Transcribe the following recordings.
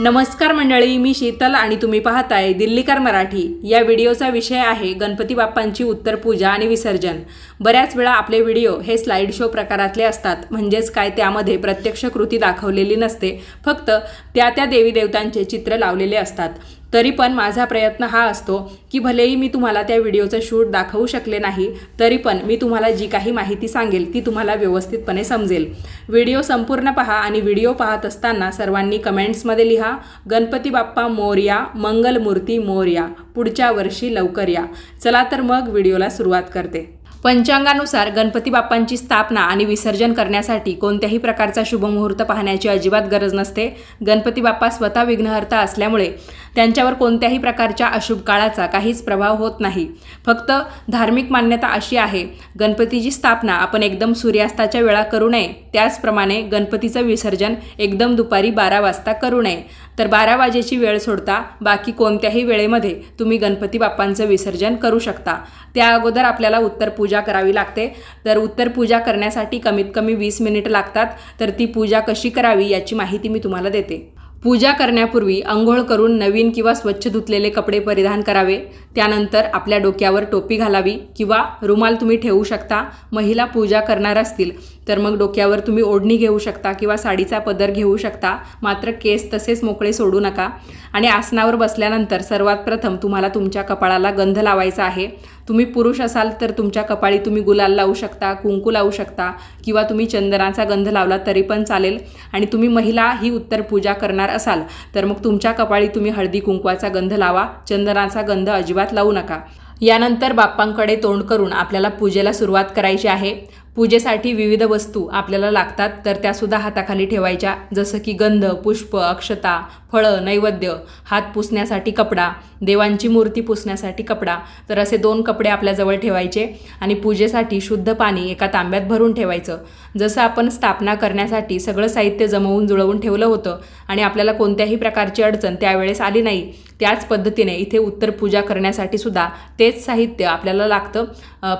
नमस्कार मंडळी मी शीतल आणि तुम्ही पाहताय दिल्लीकर मराठी. या व्हिडिओचा विषय आहे गणपती बाप्पांची उत्तर पूजा आणि विसर्जन. बऱ्याच वेळा आपले व्हिडिओ हे स्लाइड शो प्रकारातले असतात. म्हणजेच काय त्यामध्ये प्रत्यक्ष कृती दाखवलेली नसते. फक्त त्या त्या देवी देवतांचे चित्र लावलेले असतात. तरी पण माझा प्रयत्न हा असतो की भलेही मी तुम्हाला त्या व्हिडिओचं शूट दाखवू शकले नाही तरी पण मी तुम्हाला जी काही माहिती सांगेल ती तुम्हाला व्यवस्थितपणे समजेल. व्हिडिओ संपूर्ण पहा आणि व्हिडिओ पाहत असताना सर्वांनी कमेंट्समध्ये लिहा गणपती बाप्पा मोर्या मंगलमूर्ती मोरया पुढच्या वर्षी लवकर या. चला तर मग व्हिडिओला सुरुवात करते. पंचांगानुसार गणपती बाप्पांची स्थापना आणि विसर्जन करण्यासाठी कोणत्याही प्रकारचा शुभमुहूर्त पाहण्याची अजिबात गरज नसते. गणपती बाप्पा स्वतः विघ्नहर्ता असल्यामुळे त्यांच्यावर कोणत्याही प्रकारच्या अशुभ काळाचा काहीच प्रभाव होत नाही. फक्त धार्मिक मान्यता अशी आहे गणपतीची स्थापना आपण एकदम सूर्यास्ताच्या वेळा करू नये. त्याचप्रमाणे गणपतीचं विसर्जन एकदम दुपारी बारा वाजता करू नये. तर बारा वाजेची वेळ सोडता बाकी कोणत्याही वेळेमध्ये तुम्ही गणपती बाप्पांचं विसर्जन करू शकता. त्या अगोदर आपल्याला उत्तर पूजा करावी लागते. तर उत्तर पूजा करण्यासाठी कमीत कमी वीस मिनिट लागतात. तर ती पूजा कशी करावी याची माहिती मी तुम्हाला देते. पूजा करण्यापूर्वी अंघोळ करून नवीन किंवा स्वच्छ धुतलेले कपडे परिधान करावे. त्यानंतर आपल्या डोक्यावर टोपी घालावी किंवा रुमाल तुम्ही ठेवू शकता. महिला पूजा करणार असतील तर मग डोक्यावर तुम्ही ओढणी घेऊ शकता किंवा साडीचा पदर घेऊ शकता. मात्र केस तसेच मोकळे सोडू नका. आणि आसनावर बसल्यानंतर सर्वात प्रथम तुम्हाला तुमच्या कपाळाला गंध लावायचा आहे. तुम्ही पुरुष असाल तर तुमच्या कपाळी तुम्ही गुलाल लावू शकता कुंकू लावू शकता किंवा तुम्ही चंदनाचा गंध लावला तरी पण चालेल. आणि तुम्ही महिला ही उत्तर पूजा करणार असाल तर मग तुमच्या कपाळी तुम्ही हळदी कुंकवाचा गंध लावा चंदनाचा गंध अजिबात लावू नका. यानंतर बाप्पांकडे तोंड करून आपल्याला पूजेला सुरुवात करायची आहे. पूजेसाठी विविध वस्तू आपल्याला लागतात तर त्यासुद्धा हाताखाली ठेवायच्या. जसं की गंध पुष्प अक्षता फळं नैवेद्य हात पुसण्यासाठी कपडा देवांची मूर्ती पुसण्यासाठी कपडा तर असे दोन कपडे आपल्याजवळ ठेवायचे आणि पूजेसाठी शुद्ध पाणी एका तांब्यात भरून ठेवायचं. जसं आपण स्थापना करण्यासाठी सगळं साहित्य जमवून जुळवून ठेवलं होतं आणि आपल्याला कोणत्याही प्रकारची अडचण त्यावेळेस आली नाही त्याच पद्धतीने इथे उत्तर पूजा करण्यासाठी सुद्धा तेच साहित्य आपल्याला लागतं.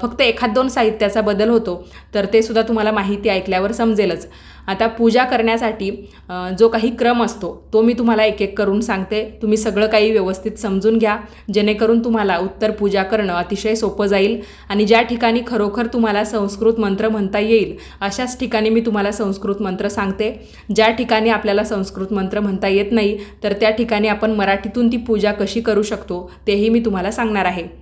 फक्त एखाद दोन साहित्याचा बदल होतो. तर ते सुद्धा तुम्हाला माहिती ऐकल्यावर समजेलच. आता पूजा करण्यासाठी जो काही क्रम असतो तो मी तुम्हाला एक एक करून सांगते. तुम्ही सगळं काही व्यवस्थित समजून घ्या. जेणेकरून तुम्हाला उत्तर पूजा करणं अतिशय सोपं जाईल आणि ज्या ठिकाणी खरोखर तुम्हाला संस्कृत मंत्र म्हणता येईल अशाच ठिकाणी मी तुम्हाला संस्कृत मंत्र सांगते. ज्या ठिकाणी आपल्याला संस्कृत मंत्र म्हणता येत नाही तर त्या ठिकाणी आपण मराठीतून ती पूजा कशी करू शकतो तेही मी तुम्हाला सांगणार आहे.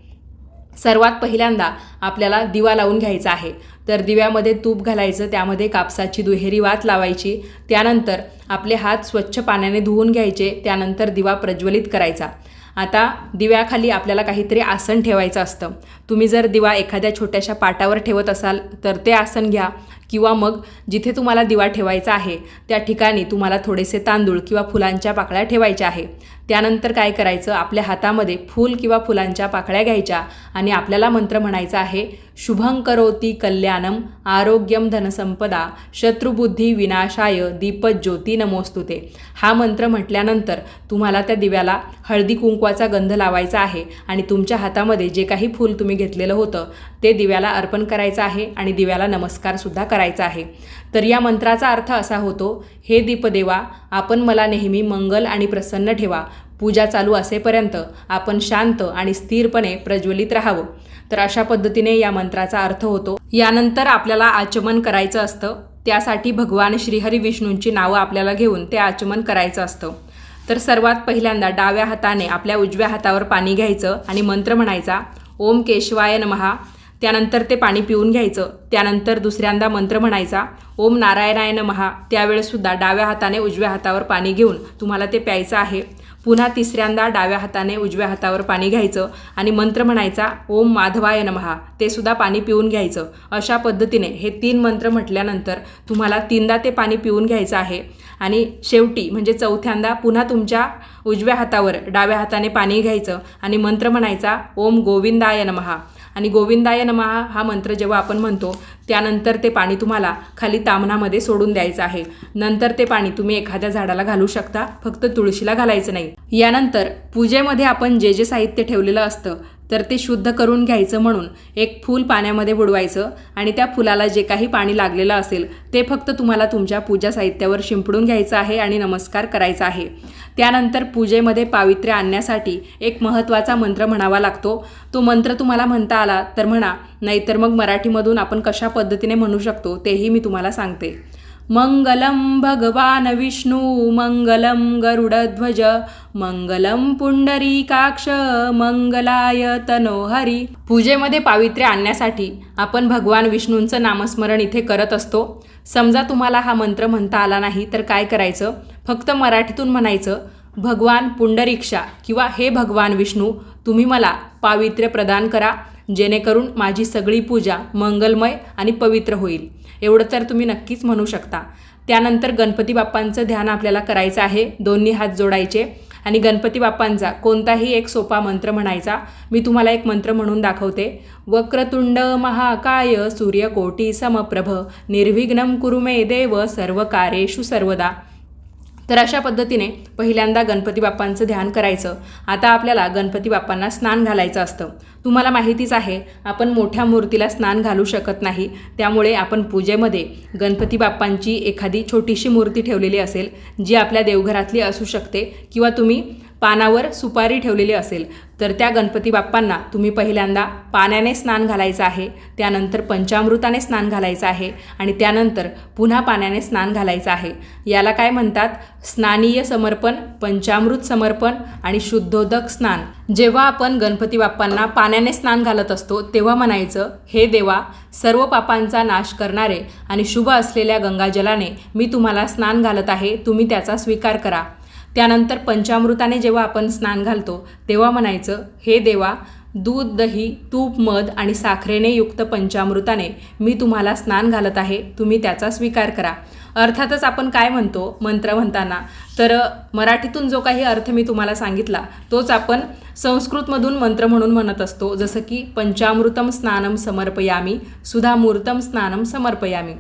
सर्वात पहिल्यांदा आपल्याला दिवा लावून घ्यायचा आहे. तर दिव्यामध्ये तूप घालायचं त्यामध्ये कापसाची दुहेरी वात लावायची त्यानंतर आपले हात स्वच्छ पाण्याने धुवून घ्यायचे त्यानंतर दिवा प्रज्वलित करायचा. आता दिव्याखाली आपल्याला काहीतरी आसन ठेवायचं असतं. तुम्ही जर दिवा एखाद्या छोट्याशा पाटावर ठेवत असाल तर ते आसन घ्या. किंवा मग जिथे तुम्हाला दिवा ठेवायचा आहे त्या ठिकाणी तुम्हाला थोडेसे तांदूळ किंवा फुलांच्या पाकळ्या ठेवायच्या आहे. त्यानंतर काय करायचं? आपल्या हातामध्ये फूल किंवा फुलांच्या पाकळ्या घ्यायच्या आणि आपल्याला मंत्र म्हणायचा आहे शुभं करोती कल्याणम आरोग्यम धनसंपदा शत्रुबुद्धी विनाशाय दीपज्योती नमोस्तुते. हा मंत्र म्हटल्यानंतर तुम्हाला त्या दिव्याला हळदी कुंकवाचा गंध लावायचा आहे आणि तुमच्या हातामध्ये जे काही फूल तुम्ही घेतलेलं होतं ते दिव्याला अर्पण करायचं आहे आणि दिव्याला नमस्कारसुद्धा करायचा आहे. तर या मंत्राचा अर्थ असा होतो हे दीपदेवा आपण मला नेहमी मंगल आणि प्रसन्न ठेवा. पूजा चालू असेपर्यंत आपण शांत आणि स्थिरपणे प्रज्वलित राहावं. तर अशा पद्धतीने या मंत्राचा अर्थ होतो. यानंतर आपल्याला आचमन करायचं असतं. त्यासाठी भगवान श्रीहरी विष्णूंची नावं आपल्याला घेऊन ते आचमन करायचं असतं. तर सर्वात पहिल्यांदा डाव्या हाताने आपल्या उजव्या हातावर पाणी घ्यायचं आणि मंत्र म्हणायचा ओम केशवाय नमहा त्यानंतर ते पाणी पिऊन घ्यायचं. त्यानंतर दुसऱ्यांदा मंत्र म्हणायचा ओम नारायणाय नमहा त्यावेळेसुद्धा डाव्या हाताने उजव्या हातावर पाणी घेऊन तुम्हाला ते प्यायचं आहे. पुन्हा तिसऱ्यांदा डाव्या हाताने उजव्या हातावर पाणी घ्यायचं आणि मंत्र म्हणायचा ओम माधवाय नमहा ते सुद्धा पाणी पिऊन घ्यायचं. अशा पद्धतीने हे तीन मंत्र म्हटल्यानंतर तुम्हाला तीनदा ते पाणी पिऊन घ्यायचं आहे. आणि शेवटी म्हणजे चौथ्यांदा पुन्हा तुमच्या उजव्या हातावर डाव्या हाताने पाणी घ्यायचं आणि मंत्र म्हणायचा ओम गोविंदाय नमहा आणि गोविंदाय नमहा हा मंत्र जेव्हा आपण म्हणतो त्यानंतर ते पाणी तुम्हाला खाली तामणामध्ये सोडून द्यायचं आहे. नंतर ते पाणी तुम्ही एखाद्या झाडाला घालू शकता फक्त तुळशीला घालायचं नाही. यानंतर पूजेमध्ये आपण जे जे साहित्य ठेवलेलं असतं तर ते शुद्ध करून घ्यायचं म्हणून एक फूल पाण्यामध्ये बुडवायचं आणि त्या फुलाला जे काही पाणी लागलेलं असेल ते फक्त तुम्हाला तुमच्या पूजा साहित्यावर शिंपडून घ्यायचं आहे आणि नमस्कार करायचा आहे. त्यानंतर पूजेमध्ये पावित्र्य आणण्यासाठी एक महत्त्वाचा मंत्र म्हणावा लागतो. तो मंत्र तुम्हाला म्हणता आला तर म्हणा नाहीतर मग मराठीमधून आपण कशा पद्धतीने म्हणू शकतो तेही मी तुम्हाला सांगते. मंगलम भगवान विष्णू मंगलम गरुडध्वज मंगलम पुंडरीकाक्ष मंगलाय तनोहरी. पूजेमध्ये पावित्र्य आणण्यासाठी आपण भगवान विष्णूंचं नामस्मरण इथे करत असतो. समजा तुम्हाला हा मंत्र म्हणता आला नाही तर काय करायचं? फक्त मराठीतून म्हणायचं भगवान पुंडरीक्षा किंवा हे भगवान विष्णू तुम्ही मला पावित्र्य प्रदान करा जेणेकरून माझी सगळी पूजा मंगलमय आणि पवित्र होईल. एवढं तर तुम्ही नक्कीच म्हणू शकता. त्यानंतर गणपती बाप्पांचं ध्यान आपल्याला करायचं आहे. दोन्ही हात जोडायचे. आणि गणपती बाप्पांचा कोणताही एक सोपा मंत्र म्हणायचा मी तुम्हाला एक मंत्र म्हणून दाखवते. वक्रतुंड महाकाय सूर्यकोटी समप्रभ निर्विघ्नम कुरुमे देव सर्व कार्येषु सर्वदा. तर अशा पद्धतीने पहिल्यांदा गणपती बाप्पांचं ध्यान करायचं. आता आपल्याला गणपती बाप्पांना स्नान घालायचं असतं. तुम्हाला माहितीच आहे आपण मोठ्या मूर्तीला स्नान घालू शकत नाही. त्यामुळे आपण पूजेमध्ये गणपती बाप्पांची एखादी छोटीशी मूर्ती ठेवलेली असेल जी आपल्या देवघरातली असू शकते किंवा तुम्ही पानावर सुपारी ठेवलेली असेल. तर त्या गणपती बाप्पांना तुम्ही पहिल्यांदा पाण्याने स्नान घालायचं आहे त्यानंतर पंचामृताने स्नान घालायचं आहे आणि त्यानंतर पुन्हा पाण्याने स्नान घालायचं आहे. याला काय म्हणतात? स्नानीय समर्पण पंचामृत समर्पण आणि शुद्धोदक स्नान. जेव्हा आपण गणपती बाप्पांना पाण्याने स्नान घालत असतो तेव्हा म्हणायचं हे देवा सर्व पापांचा नाश करणारे आणि शुभ असलेल्या गंगाजलाने मी तुम्हाला स्नान घालत आहे तुम्ही त्याचा स्वीकार करा. त्यानंतर पंचामृताने जेव्हा आपण स्नान घालतो तेव्हा म्हणायचं हे देवा दूध दही तूप मध आणि साखरेने युक्त पंचामृताने मी तुम्हाला स्नान घालत आहे तुम्ही त्याचा स्वीकार करा. अर्थातच आपण काय म्हणतो? मंत्र म्हणताना तर मराठीतून जो काही अर्थ मी तुम्हाला सांगितला तोच आपण संस्कृतमधून मंत्र म्हणून म्हणत असतो. जसं की पंचामृतम स्नानम समर्पयामी सुधामूर्तम स्नानम समर्पयामी.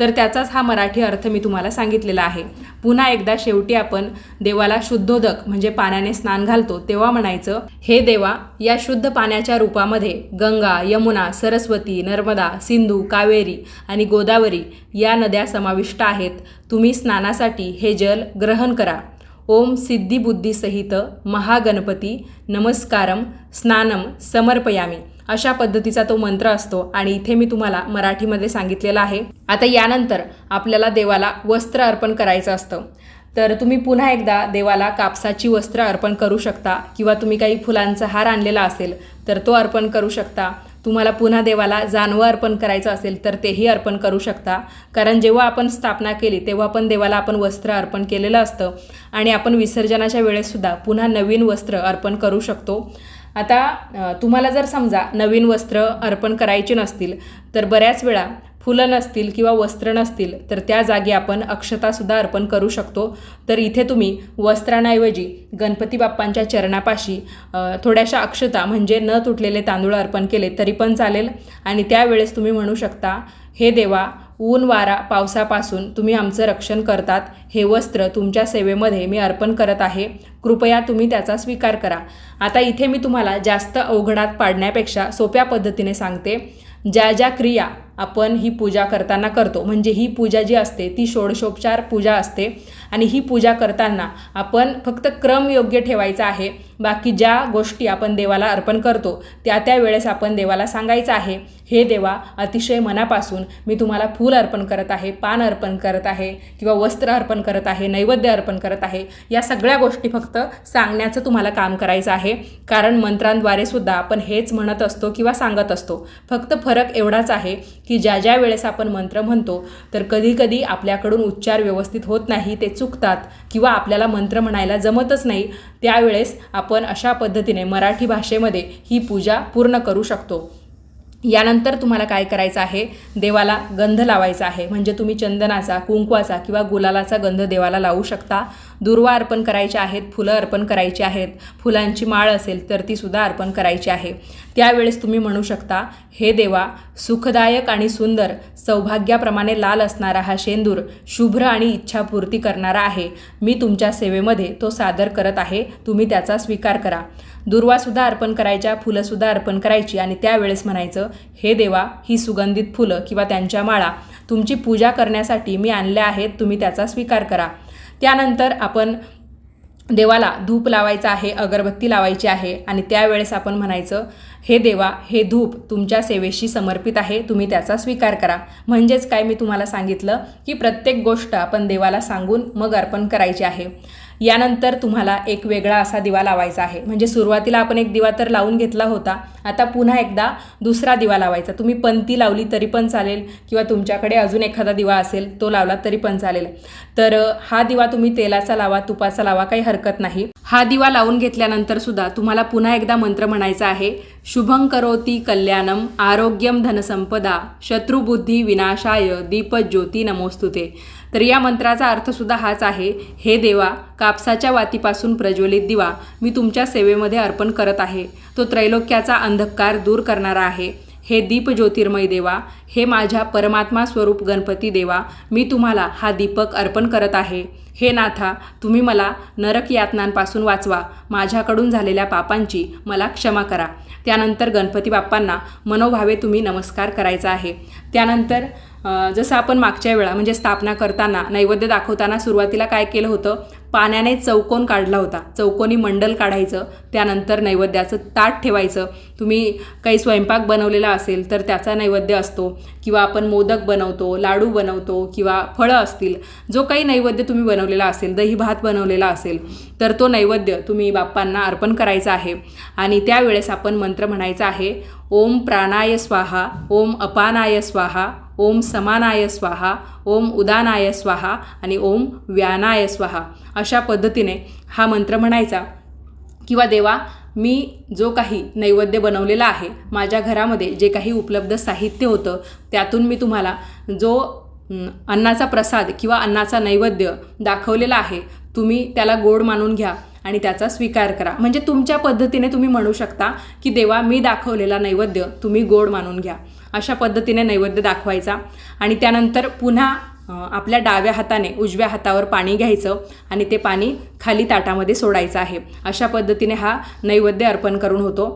तर त्याचाच हा मराठी अर्थ मी तुम्हाला सांगितलेला आहे. पुन्हा एकदा शेवटी आपण देवाला शुद्धोदक म्हणजे पाण्याने स्नान घालतो तेव्हा म्हणायचं हे देवा या शुद्ध पाण्याच्या रूपामध्ये गंगा यमुना सरस्वती नर्मदा सिंधू कावेरी आणि गोदावरी या नद्या समाविष्ट आहेत. तुम्ही स्नानासाठी हे जल ग्रहण करा. ओम सिद्धिबुद्धीसहित महागणपती नमस्कारम स्नानम समर्पयामी. अशा पद्धतीचा तो मंत्र असतो आणि इथे मी तुम्हाला मराठीमध्ये सांगितलेला आहे. आता यानंतर आपल्याला देवाला वस्त्र अर्पण करायचं असतं. तर तुम्ही पुन्हा एकदा देवाला कापसाची वस्त्र अर्पण करू शकता किंवा तुम्ही काही फुलांचा हार आणलेला असेल तर तो अर्पण करू शकता. तुम्हाला पुन्हा देवाला जानवं अर्पण करायचं असेल तर तेही अर्पण करू शकता. कारण जेव्हा आपण स्थापना केली तेव्हा पण देवाला आपण वस्त्र अर्पण केलेलं असतं. आणि आपण विसर्जनाच्या वेळेससुद्धा पुन्हा नवीन वस्त्र अर्पण करू शकतो. आता तुम्हाला जर समजा नवीन वस्त्र अर्पण करायचे नसतील तर बऱ्याच वेळा फुलं नसतील किंवा वस्त्र नसतील तर त्या जागी आपण अक्षतासुद्धा अर्पण करू शकतो. तर इथे तुम्ही वस्त्रांऐवजी गणपती बाप्पांच्या चरणापाशी थोड्याशा अक्षता म्हणजे न तुटलेले तांदूळ अर्पण केले तरी पण चालेल. आणि त्यावेळेस तुम्ही म्हणू शकता हे देवा ऊन वारा पावसापासून तुम्ही आमचं रक्षण करतात. हे वस्त्र तुमच्या सेवेमध्ये मी अर्पण करत आहे. कृपया तुम्ही त्याचा स्वीकार करा. आता इथे मी तुम्हाला जास्त अवघडात पाडण्यापेक्षा सोप्या पद्धतीने सांगते. ज्या ज्या क्रिया आपण ही पूजा करताना करतो. म्हणजे ही पूजा जी असते ती षोडशोपचार पूजा असते. आणि ही पूजा करताना आपण फक्त क्रम योग्य ठेवायचा आहे. बाकी ज्या गोष्टी आपण देवाला अर्पण करतो त्या त्या वेळेस आपण देवाला सांगायचं आहे हे देवा अतिशय मनापासून मी तुम्हाला फूल अर्पण करत आहे पान अर्पण करत आहे किंवा वस्त्र अर्पण करत आहे नैवेद्य अर्पण करत आहे. या सगळ्या गोष्टी फक्त सांगण्याचं तुम्हाला काम करायचं आहे. कारण मंत्रांद्वारे सुद्धा आपण हेच म्हणत असतो किंवा सांगत असतो. फक्त फरक एवढाच आहे की ज्या ज्या वेळेस आपण मंत्र म्हणतो तर कधीकधी आपल्याकडून उच्चार व्यवस्थित होत नाही ते चुकतात किंवा आपल्याला मंत्र म्हणायला जमतच नाही त्यावेळेस आपण अशा पद्धतीने मराठी भाषेमध्ये ही पूजा पूर्ण करू शकतो. यानंतर तुम्हाला काय करायचं आहे? देवाला गंध लावायचा आहे. म्हणजे तुम्ही चंदनाचा कुंकवाचा किंवा गुलालाचा गंध देवाला लावू शकता. दुर्वा अर्पण करायच्या आहेत फुलं अर्पण करायची आहेत. फुलांची माळ असेल तर ती सुद्धा अर्पण करायची आहे. त्यावेळेस तुम्ही म्हणू शकता हे देवा सुखदायक आणि सुंदर सौभाग्याप्रमाणे लाल असणारा हा शेंदूर शुभ्र आणि इच्छापूर्ती करणारा आहे. मी तुमच्या सेवेमध्ये तो सादर करत आहे. तुम्ही त्याचा स्वीकार करा. दुर्वासुद्धा अर्पण करायच्या फुलंसुद्धा अर्पण करायची आणि त्यावेळेस म्हणायचं हे देवा ही सुगंधित फुलं किंवा त्यांच्या माळा तुमची पूजा करण्यासाठी मी आणल्या आहेत तुम्ही त्याचा स्वीकार करा. त्यानंतर आपण देवाला धूप लावायचं आहे अगरबत्ती लावायची आहे आणि त्यावेळेस आपण म्हणायचं हे देवा हे धूप तुमच्या सेवेशी समर्पित आहे तुम्ही त्याचा स्वीकार करा. म्हणजेच काय मी तुम्हाला सांगितलं की प्रत्येक गोष्ट आपण देवाला सांगून मग अर्पण करायची आहे. यानंतर तुम्हाला एक वेगळा असा दिवा लावायचा आहे. म्हणजे सुरुवातीला आपण एक दिवा तर लावून घेतला होता आता पुन्हा एकदा दुसरा दिवा लावायचा. तुम्ही पंती लावली तरी पण चालेल किंवा तुमच्याकडे अजून एखादा दिवा असेल तो लावला तरी पण चालेल. तर हा दिवा तुम्ही तेलाचा लावा तुपाचा लावा काही हरकत नाही. हा दिवा लावून घेतल्यानंतर सुद्धा तुम्हाला पुन्हा एकदा मंत्र म्हणायचा आहे शुभं करोती कल्याणम आरोग्यम धनसंपदा शत्रुबुद्धी विनाशाय दीपज्योती नमोस्तुते तर या मंत्राचा अर्थसुद्धा हाच आहे हे देवा कापसाच्या वातीपासून प्रज्वलित दिवा मी तुमच्या सेवेमध्ये अर्पण करत आहे. तो त्रैलोक्याचा अंधकार दूर करणारा आहे. हे दीप ज्योतिर्मय देवा हे माझ्या परमात्मा स्वरूप गणपती देवा मी तुम्हाला हा दीपक अर्पण करत आहे. हे नाथा तुम्ही मला नरक यातनांपासून वाचवा. माझ्याकडून झालेल्या पापांची मला क्षमा करा. त्यानंतर गणपती बाप्पांना मनोभावे तुम्ही नमस्कार करायचा आहे. त्यानंतर जसं आपण मागच्या वेळा म्हणजे स्थापना करताना नैवेद्य दाखवताना सुरुवातीला काय केलं होतं? पाण्याने चौकोन काढला होता. चौकोनी मंडल काढायचं त्यानंतर नैवेद्याचं ताट ठेवायचं. तुम्ही काही स्वयंपाक बनवलेला असेल तर त्याचा नैवेद्य असतो. किंवा आपण मोदक बनवतो लाडू बनवतो किंवा फळं असतील. जो काही नैवेद्य तुम्ही बनवलेला असेल दही भात बनवलेला असेल तर तो नैवेद्य तुम्ही बाप्पांना अर्पण करायचा आहे. आणि त्यावेळेस आपण मंत्र म्हणायचा आहे ओम प्राणाय स्वाहा ओम अपानाय स्वाहा ओम समानाय स्वाहा ओम उदानाय स्वाहा आणि ओम व्यानाय स्वाहा. अशा पद्धतीने हा मंत्र म्हणायचा किंवा देवा मी जो काही नैवेद्य बनवलेला आहे माझ्या घरामध्ये जे काही उपलब्ध साहित्य होतं त्यातून मी तुम्हाला जो अन्नाचा प्रसाद किंवा अन्नाचा नैवेद्य दाखवलेला आहे तुम्ही त्याला गोड मानून घ्या. आणि त्याचा स्वीकार करा. म्हणजे तुमच्या पद्धतीने तुम्ही म्हणू शकता की देवा मी दाखवलेला नैवेद्य तुम्ही गोड मानून घ्या. अशा पद्धतीने नैवेद्य दाखवायचा. आणि त्यानंतर पुन्हा आपल्या डाव्या हाताने उजव्या हातावर पाणी घ्यायचं आणि ते पाणी खाली ताटामध्ये सोडायचं आहे. अशा पद्धतीने हा नैवेद्य अर्पण करून होतो.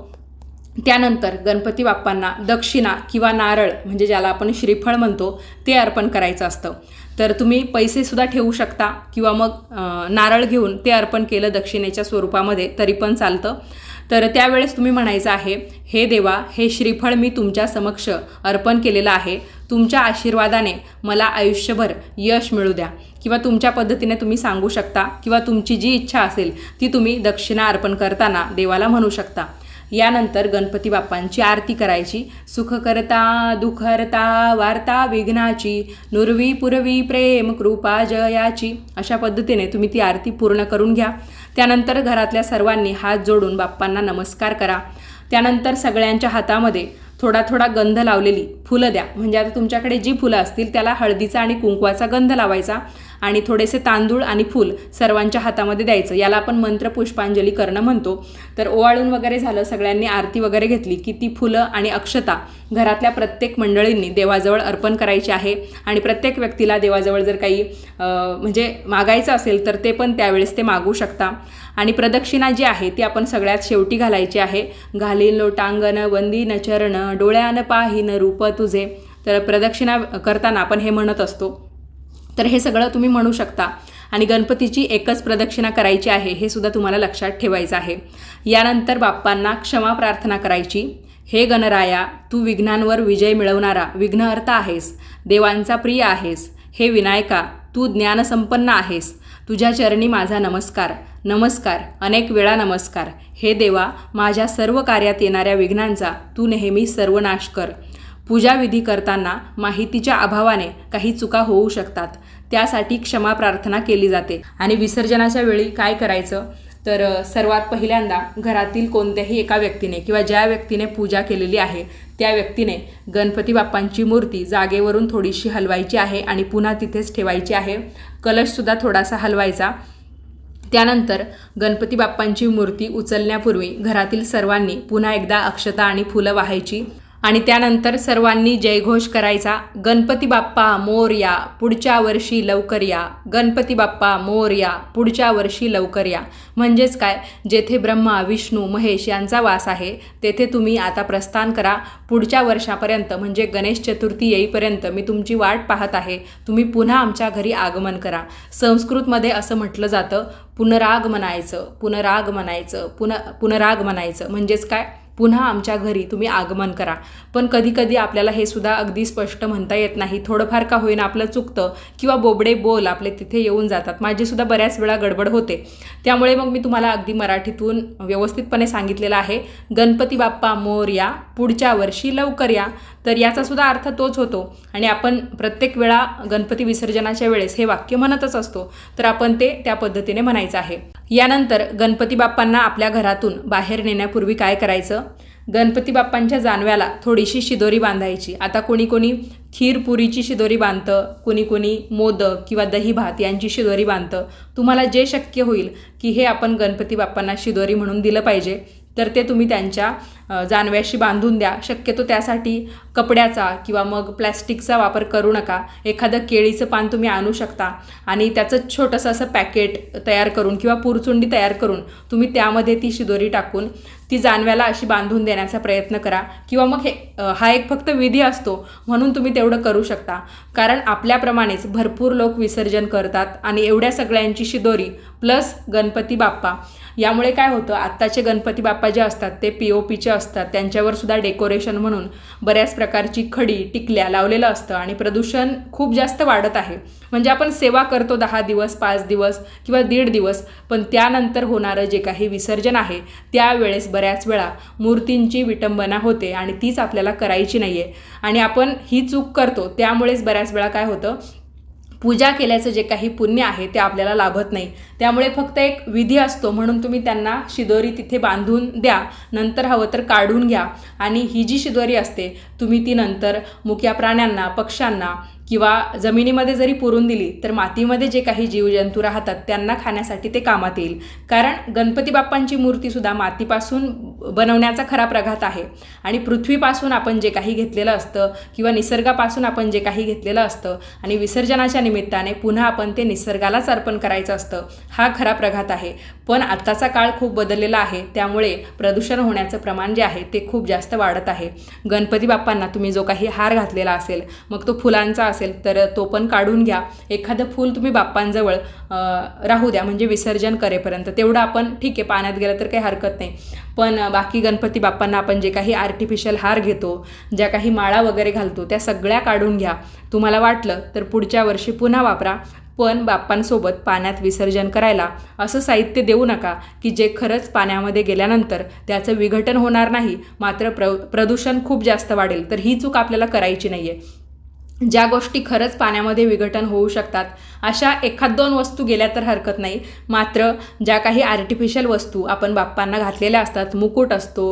त्यानंतर गणपती बाप्पांना दक्षिणा किंवा नारळ म्हणजे ज्याला आपण श्रीफळ म्हणतो ते अर्पण करायचं असतं. तर तुम्ही पैसेसुद्धा ठेवू शकता किंवा मग नारळ घेऊन ते अर्पण केलं दक्षिणेच्या स्वरूपामध्ये तरी पण चालतं. तर त्यावेळेस तुम्ही म्हणायचं आहे हे देवा हे श्रीफळ मी तुमच्या समक्ष अर्पण केलेलं आहे. तुमच्या आशीर्वादाने मला आयुष्यभर यश मिळू द्या. किंवा तुमच्या पद्धतीने तुम्ही सांगू शकता किंवा तुमची जी इच्छा असेल ती तुम्ही दक्षिणा अर्पण करताना देवाला म्हणू शकता. यानंतर गणपती बाप्पांची आरती करायची. सुखकरता दुखरता वार्ता विघ्नाची नुरवी पुरवी प्रेम कृपा जयाची. अशा पद्धतीने तुम्ही ती आरती पूर्ण करून घ्या. त्यानंतर घरातल्या सर्वांनी हात जोडून बाप्पांना नमस्कार करा. त्यानंतर सगळ्यांच्या हातामध्ये थोडा थोडा गंध लावलेली फुलं द्या. म्हणजे आता तुमच्याकडे जी फुलं असतील त्याला हळदीचा आणि कुंकवाचा गंध लावायचा. आणि थोडेसे तांदूळ आणि फूल सर्वांच्या हातामध्ये द्यायचं. याला आपण मंत्र पुष्पांजली करणं म्हणतो. तर ओवाळून वगैरे झालं सगळ्यांनी आरती वगैरे घेतली की ती फुलं आणि अक्षता घरातल्या प्रत्येक मंडळींनी देवाजवळ अर्पण करायची आहे. आणि प्रत्येक व्यक्तीला देवाजवळ जर काही म्हणजे मागायचं असेल तर ते पण त्यावेळेस ते मागू शकता. आणि प्रदक्षिणा जी आहे ती आपण सगळ्यात शेवटी घालायची आहे. घालीन लोटांगण वंदीन चरण डोळ्यान पाहीन रूप तुझे. तर प्रदक्षिणा करताना आपण हे म्हणत असतो. तर हे सगळं तुम्ही म्हणू शकता. आणि गणपतीची एकच प्रदक्षिणा करायची आहे हे सुद्धा तुम्हाला लक्षात ठेवायचं आहे. यानंतर बाप्पांना क्षमा प्रार्थना करायची. हे गणराया तू विघ्नांवर विजय मिळवणारा विघ्नहर्ता आहेस. देवांचा प्रिय आहेस. हे विनायका तू ज्ञानसंपन्न आहेस. तुझ्या चरणी माझा नमस्कार. नमस्कार. अनेक वेळा नमस्कार. हे देवा माझ्या सर्व कार्यात येणाऱ्या विघ्नांचा तू नेहमी सर्वनाश कर. पूजाविधी करताना माहितीच्या अभावाने काही चुका होऊ शकतात. त्यासाठी क्षमा प्रार्थना केली जाते. आणि विसर्जनाच्या वेळी काय करायचं? तर सर्वात पहिल्यांदा घरातील कोणत्याही एका व्यक्तीने किंवा ज्या व्यक्तीने पूजा केलेली आहे त्या व्यक्तीने गणपती बाप्पांची मूर्ती जागेवरून थोडीशी हलवायची आहे आणि पुन्हा तिथेच ठेवायची आहे. कलशसुद्धा थोडासा हलवायचा. त्यानंतर गणपती बाप्पांची मूर्ती उचलण्यापूर्वी घरातील सर्वांनी पुन्हा एकदा अक्षता आणि फुलं वाहायची. आणि त्यानंतर सर्वांनी जयघोष करायचा. गणपती बाप्पा मोरया पुढच्या वर्षी लवकर या. गणपती बाप्पा मोरया पुढच्या वर्षी लवकर या. म्हणजेच काय? जेथे ब्रह्मा विष्णू महेश यांचा वास आहे तेथे तुम्ही आता प्रस्थान करा. पुढच्या वर्षापर्यंत म्हणजे गणेश चतुर्थी येईपर्यंत मी तुमची वाट पाहत आहे. तुम्ही पुन्हा आमच्या घरी आगमन करा. संस्कृतमध्ये असं म्हटलं जातं पुनरागमनायचं पुनरागमनायचं पुन पुनरागमनायचं. म्हणजेच काय? पुन्हा आमच्या घरी तुम्ही आगमन करा. पण कधीकधी आपल्याला हे सुद्धा अगदी स्पष्ट म्हणता येत नाही. थोडंफार का होईना आपलं चुकतं किंवा बोबडे बोल आपले तिथे येऊन जातात. माझीसुद्धा बऱ्याच वेळा गडबड होते. त्यामुळे मग मी तुम्हाला अगदी मराठीतून व्यवस्थितपणे सांगितलेलं आहे. गणपती बाप्पा मोर या पुढच्या वर्षी लवकर या. तर याचासुद्धा अर्थ तोच होतो. आणि आपण प्रत्येक वेळा गणपती विसर्जनाच्या वेळेस हे वाक्य म्हणतच असतो. तर आपण ते त्या पद्धतीने म्हणायचं आहे. यानंतर गणपती बाप्पांना आपल्या घरातून बाहेर नेण्यापूर्वी काय करायचं? गणपती बाप्पांच्या जानव्याला थोडीशी शिदोरी बांधायची. आता कोणी कोणी खीरपुरीची शिदोरी बांधतं कोणी कोणी मोदक किंवा दही भात यांची शिदोरी बांधतं. तुम्हाला जे शक्य होईल की हे आपण गणपती बाप्पांना शिदोरी म्हणून दिलं पाहिजे. तर ते तुम्ही त्यांच्या जानव्याशी बांधून द्या. शक्यतो त्यासाठी कपड्याचा किंवा मग प्लॅस्टिकचा वापर करू नका. एखादं केळीचं पान तुम्ही आणू शकता आणि त्याचं छोटंसं असं पॅकेट तयार करून किंवा पुरचुंडी तयार करून तुम्ही त्यामध्ये ती शिदोरी टाकून ती जानव्याला अशी बांधून देण्याचा प्रयत्न करा. किंवा मग हे हा एक फक्त विधी असतो म्हणून तुम्ही तेवढं करू शकता. कारण आपल्याप्रमाणेच भरपूर लोक विसर्जन करतात आणि एवढ्या सगळ्यांची शिदोरी प्लस गणपती बाप्पा यामुळे काय होतं आत्ताचे गणपती बाप्पा जे असतात ते पी ओ पीचे असतात. त्यांच्यावर सुद्धा डेकोरेशन म्हणून बऱ्याच प्रकारची खडी टिकल्या लावलेलं असतं आणि प्रदूषण खूप जास्त वाढत आहे. म्हणजे आपण सेवा करतो दहा दिवस पाच दिवस किंवा दीड दिवस पण त्यानंतर होणारं जे काही विसर्जन आहे त्यावेळेस बऱ्याच वेळा मूर्तींची विटंबना होते आणि तीच आपल्याला करायची नाही आहे आणि आपण ही चूक करतो त्यामुळेच बऱ्याच वेळा काय होतं पूजा केल्याचं जे काही पुण्य आहे ते आपल्याला लाभत नाही. त्यामुळे फक्त एक विधी असतो म्हणून तुम्ही त्यांना शिदोरी तिथे बांधून द्या. नंतर हवं तर काढून घ्या. आणि ही जी शिदोरी असते तुम्ही ती नंतर मुक्या प्राण्यांना पक्ष्यांना किंवा जमिनीमध्ये जरी पुरून दिली तर मातीमध्ये जे काही जीवजंतू राहतात त्यांना खाण्यासाठी ते कामात येईल. कारण गणपती बाप्पांची मूर्तीसुद्धा मातीपासून बनवण्याचा खरा प्रघात आहे. आणि पृथ्वीपासून आपण जे काही घेतलेलं असतं किंवा निसर्गापासून आपण जे काही घेतलेलं असतं आणि विसर्जनाच्या निमित्ताने पुन्हा आपण ते निसर्गालाच अर्पण करायचं असतं हा खरा प्रघात आहे. पण आत्ताचा काळ खूप बदललेला आहे. त्यामुळे प्रदूषण होण्याचं प्रमाण जे आहे ते खूप जास्त वाढत आहे. गणपती बाप्पांना तुम्ही जो काही हार घातलेला असेल मग तो फुलांचा असेल तर तो पण काढून घ्या. एखादं फूल तुम्ही बाप्पांजवळ राहू द्या म्हणजे विसर्जन करेपर्यंत. तेवढं आपण ठीक आहे पाण्यात गेलं तर काही हरकत नाही. पण बाकी गणपती बाप्पांना आपण जे काही आर्टिफिशियल हार घेतो ज्या काही माळा वगैरे घालतो त्या सगळ्या काढून घ्या. तुम्हाला वाटलं तर पुढच्या वर्षी पुन्हा वापरा. पण बाप्पांसोबत पाण्यात विसर्जन करायला असं साहित्य देऊ नका की जे खरंच पाण्यामध्ये गेल्यानंतर त्याचं विघटन होणार नाही मात्र प्र प्रदूषण खूप जास्त वाढेल तर ही चूक आपल्याला करायची नाही आहे ज्या गोष्टी खरंच पाण्यामध्ये विघटन होऊ शकतात अशा एखाद दोन वस्तू गेल्या तर हरकत नाही मात्र ज्या काही आर्टिफिशियल वस्तू आपण बाप्पांना घातलेल्या असतात मुकुट असतो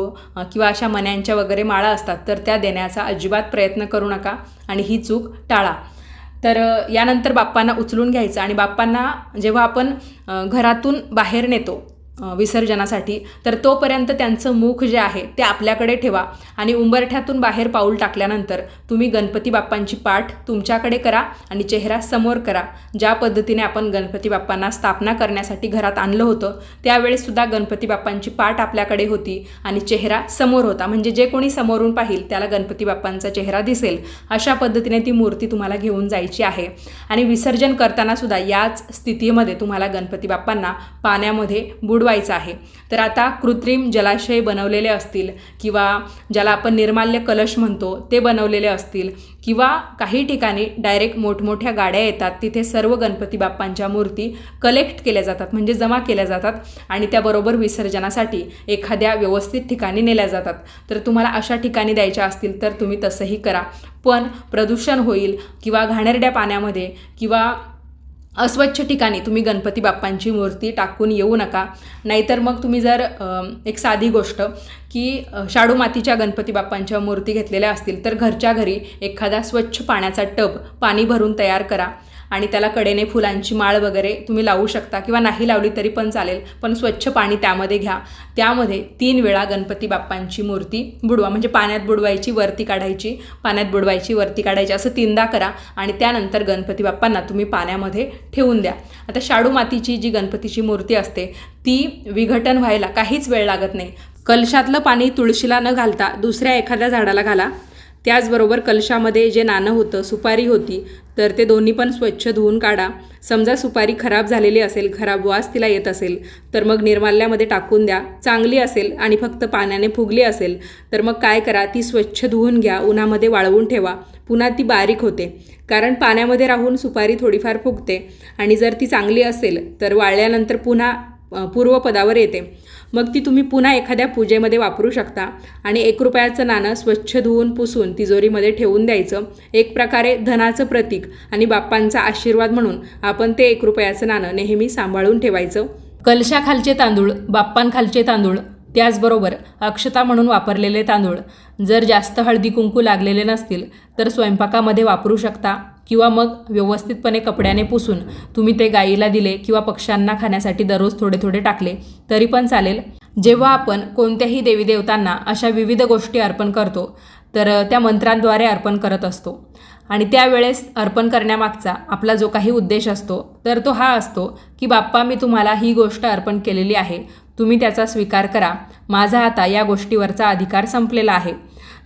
किंवा अशा मण्यांच्या वगैरे माळा असतात तर त्या देण्याचा अजिबात प्रयत्न करू नका आणि ही चूक टाळा. तर यानंतर बाप्पांना उचलून घ्यायचं आणि बाप्पांना जेव्हा आपण घरातून बाहेर नेतो विसर्जनासाठी. तर तोपर्यंत त्यांचं मुख जे आहे ते आपल्याकडे ठेवा आणि उंबरठ्यातून बाहेर पाऊल टाकल्यानंतर तुम्ही गणपती बाप्पांची पाठ तुमच्याकडे करा आणि चेहरा समोर करा. ज्या पद्धतीने आपण गणपती बाप्पांना स्थापना करण्यासाठी घरात आणलं होतं त्यावेळेससुद्धा गणपती बाप्पांची पाठ आपल्याकडे होती आणि चेहरा समोर होता. म्हणजे जे कोणी समोरून पाहिल त्याला गणपती बाप्पांचा चेहरा दिसेल. अशा पद्धतीने ती मूर्ती तुम्हाला घेऊन जायची आहे. आणि विसर्जन करतानासुद्धा याच स्थितीमध्ये तुम्हाला गणपती बाप्पांना पाण्यामध्ये बुडवायचं आहे. तर आता कृत्रिम जलाशय बनवलेले असतील किंवा ज्याला आपण निर्माल्य कलश म्हणतो ते बनवलेले असतील किंवा काही ठिकाणी डायरेक्ट मोठमोठ्या गाड्या येतात तिथे सर्व गणपती बाप्पांच्या मूर्ती कलेक्ट केल्या जातात म्हणजे जमा केल्या जातात आणि त्याबरोबर विसर्जनासाठी एखाद्या व्यवस्थित ठिकाणी नेल्या जातात. तर तुम्हाला अशा ठिकाणी द्यायच्या असतील तर तुम्ही तसंही करा. पण प्रदूषण होईल किंवा घाणेरड्या पाण्यामध्ये किंवा अस्वच्छ ठिकाणी तुम्ही गणपती बाप्पांची मूर्ती टाकून येऊ नका. नाहीतर मग तुम्ही जर एक साधी गोष्ट की शाडू मातीच्या गणपती बाप्पांच्या मूर्ती घेतलेल्या असतील तर घरच्या घरी एखादा स्वच्छ पाण्याचा टब पाणी भरून तयार करा. आणि त्याला कडेने फुलांची माळ वगैरे तुम्ही लावू शकता किंवा नाही लावली तरी पण चालेल. पण स्वच्छ पाणी त्यामध्ये घ्या. त्यामध्ये तीन वेळा गणपती बाप्पांची मूर्ती बुडवा. म्हणजे पाण्यात बुडवायची वरती काढायची. पाण्यात बुडवायची वरती काढायची असं तीनदा करा आणि त्यानंतर गणपती बाप्पांना तुम्ही पाण्यामध्ये ठेवून द्या. आता शाडू मातीची जी गणपतीची मूर्ती असते ती विघटन व्हायला काहीच वेळ लागत नाही. कलशातलं पाणी तुळशीला न घालता दुसऱ्या एखाद्या झाडाला घाला. त्याचबरोबर कलशामध्ये जे नाणं होतं सुपारी होती तर ते दोन्ही पण स्वच्छ धुवून काढा. समजा सुपारी खराब झालेली असेल खराब वास तिला येत असेल तर मग निर्माल्यामध्ये टाकून द्या. चांगली असेल आणि फक्त पाण्याने फुगली असेल तर मग काय करा? ती स्वच्छ धुवून घ्या उन्हामध्ये वाळवून ठेवा. पुन्हा ती बारीक होते. कारण पाण्यामध्ये राहून सुपारी थोडीफार फुगते आणि जर ती चांगली असेल तर वाळल्यानंतर पुन्हा पूर्वपदावर येते. मग ती तुम्ही पुन्हा एखाद्या पूजेमध्ये वापरू शकता. आणि एक रुपयाचं नाणं स्वच्छ धुवून पुसून तिजोरीमध्ये ठेवून द्यायचं. एक प्रकारे धनाचं प्रतीक आणि बाप्पांचा आशीर्वाद म्हणून आपण ते एक रुपयाचं नाणं नेहमी सांभाळून ठेवायचं. कलशाखालचे तांदूळ बाप्पांखालचे तांदूळ त्याचबरोबर अक्षता म्हणून वापरलेले तांदूळ. जर जास्त हळदी कुंकू लागलेले नसतील तर स्वयंपाकामध्ये वापरू शकता. किंवा मग व्यवस्थितपणे कपड्याने पुसून तुम्ही ते गाईला दिले किंवा पक्ष्यांना खाण्यासाठी दररोज थोडे थोडे टाकले तरी पण चालेल. जेव्हा आपण कोणत्याही देवी देवतांना अशा विविध गोष्टी अर्पण करतो तर त्या मंत्रांद्वारे अर्पण करत असतो. आणि त्यावेळेस अर्पण करण्यामागचा आपला जो काही उद्देश असतो तर तो हा असतो की बाप्पा मी तुम्हाला ही गोष्ट अर्पण केलेली आहे. तुम्ही त्याचा स्वीकार करा. माझा आता या गोष्टीवरचा अधिकार संपलेला आहे.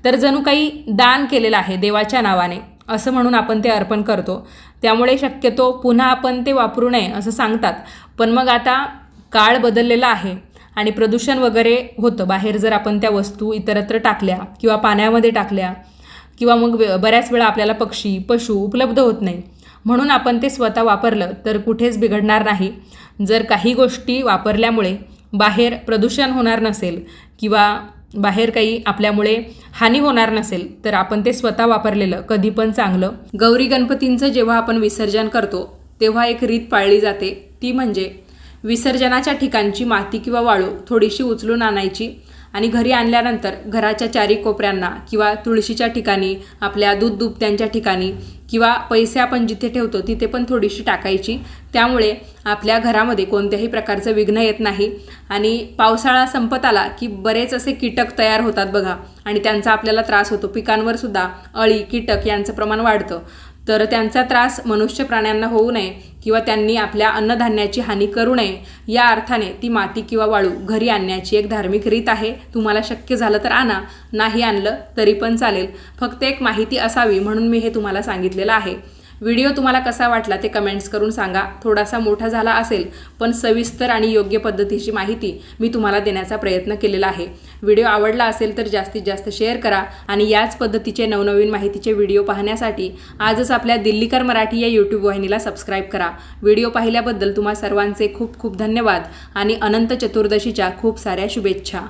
तर जणू काही दान केलेलं आहे देवाच्या नावाने. असं म्हणून आपण ते अर्पण करतो. त्यामुळे शक्यतो पुन्हा आपण ते वापरू नये असं सांगतात. पण मग आता काळ बदललेला आहे आणि प्रदूषण वगैरे होतं. बाहेर जर आपण त्या वस्तू इतरत्र टाकल्या किंवा पाण्यामध्ये टाकल्या किंवा मग बऱ्याच वेळा आपल्याला पक्षी पशु उपलब्ध होत नाही. म्हणून आपण ते स्वतः वापरलं तर कुठेच बिघडणार नाही. जर काही गोष्टी वापरल्यामुळे बाहेर प्रदूषण होणार नसेल किंवा बाहेर काही आपल्यामुळे हानी होणार नसेल तर आपण ते स्वतः वापरलेलं कधी पण चांगलं. गौरी गणपतींचं जेव्हा आपण विसर्जन करतो तेव्हा एक रीत पाळली जाते. ती म्हणजे विसर्जनाच्या ठिकाणची माती किंवा वाळू थोडीशी उचलून आणायची. आणि घरी आणल्यानंतर घराच्या चारी कोपऱ्यांना किंवा तुळशीच्या ठिकाणी आपल्या दूध दुपत्यांच्या ठिकाणी किंवा पैसे आपण जिथे ठेवतो तिथे पण थोडीशी टाकायची. त्यामुळे आपल्या घरामध्ये कोणत्याही प्रकारचं विघ्न येत नाही. आणि पावसाळा संपत आला की बरेच असे कीटक तयार होतात बघा. आणि त्यांचा आपल्याला त्रास होतो. पिकांवर सुद्धा अळी कीटक यांचं प्रमाण वाढतं. तर त्यांचा त्रास मनुष्य प्राण्यांना होऊ नये किंवा त्यांनी आपल्या अन्नधान्याची हानी करू नये या अर्थाने ती माती किंवा वाळू घरी आणण्याची एक धार्मिक रीत आहे. तुम्हाला शक्य झालं तर आणा नाही आणलं तरी पण चालेल. फक्त एक माहिती असावी म्हणून मी हे तुम्हाला सांगितलेलं आहे. व्हिडिओ तुम्हाला कसा वाटला ते कमेंट्स करून सांगा. थोडासा मोठा झाला असेल पण सविस्तर आणि योग्य पद्धतीची माहिती मी तुम्हाला देण्याचा प्रयत्न केलेला आहे. व्हिडिओ आवडला असेल तर जास्तीत जास्त शेअर करा आणि याच पद्धतीचे नवनवीन माहितीचे व्हिडिओ पाहण्यासाठी आजच आपल्या दिल्लीकर मराठी या यूट्यूब वाहिनीला सबस्क्राईब करा. व्हिडिओ पाहिल्याबद्दल तुम्हा सर्वांचे खूप खूप धन्यवाद आणि अनंत चतुर्दशीच्या खूप साऱ्या शुभेच्छा.